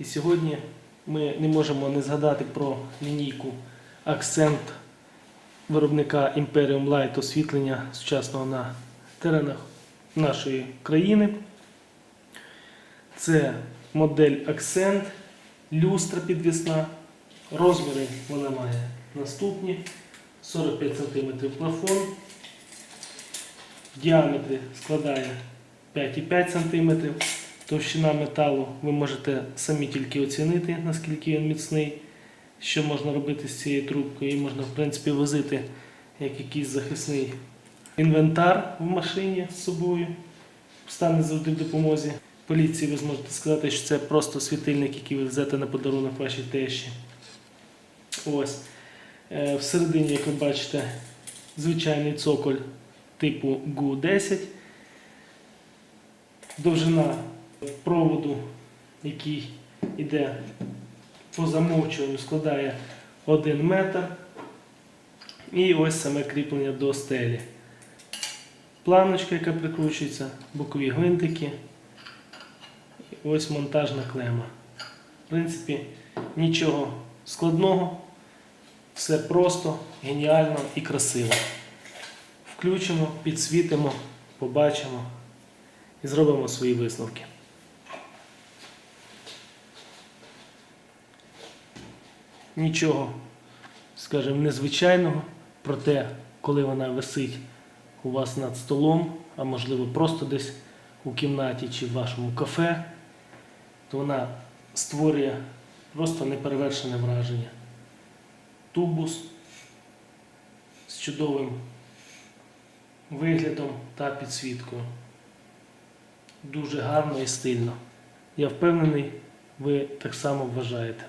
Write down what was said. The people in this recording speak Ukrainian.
І сьогодні ми не можемо не згадати про лінійку акцент виробника Imperium Light освітлення сучасного на теренах нашої країни. Це модель Accent, люстра підвісна. Розміри вона має наступні: 45 см плафон. В діаметрі складає 5,5 см. Товщина металу ви можете самі тільки оцінити, наскільки він міцний, що можна робити з цією трубкою. Її можна, в принципі, возити як якийсь захисний інвентар в машині з собою. Стане завжди в допомозі. Поліції ви зможете сказати, що це просто світильник, який ви везете на подарунок вашій тещі. Ось. Е, Всередині, як ви бачите, звичайний цоколь типу GU10. Довжина проводу, який йде по замовчуванню, складає 1 метр. І ось саме кріплення до стелі. Планочка, яка прикручується, бокові гвинтики. І ось монтажна клема. В принципі, нічого складного, все просто, геніально і красиво. Включимо, підсвітимо, побачимо і зробимо свої висновки. Нічого, скажімо, незвичайного, проте, коли вона висить у вас над столом, а можливо просто десь у кімнаті чи в вашому кафе, то вона створює просто неперевершене враження. Тубус з чудовим виглядом та підсвіткою. Дуже гарно і стильно. Я впевнений, ви так само вважаєте.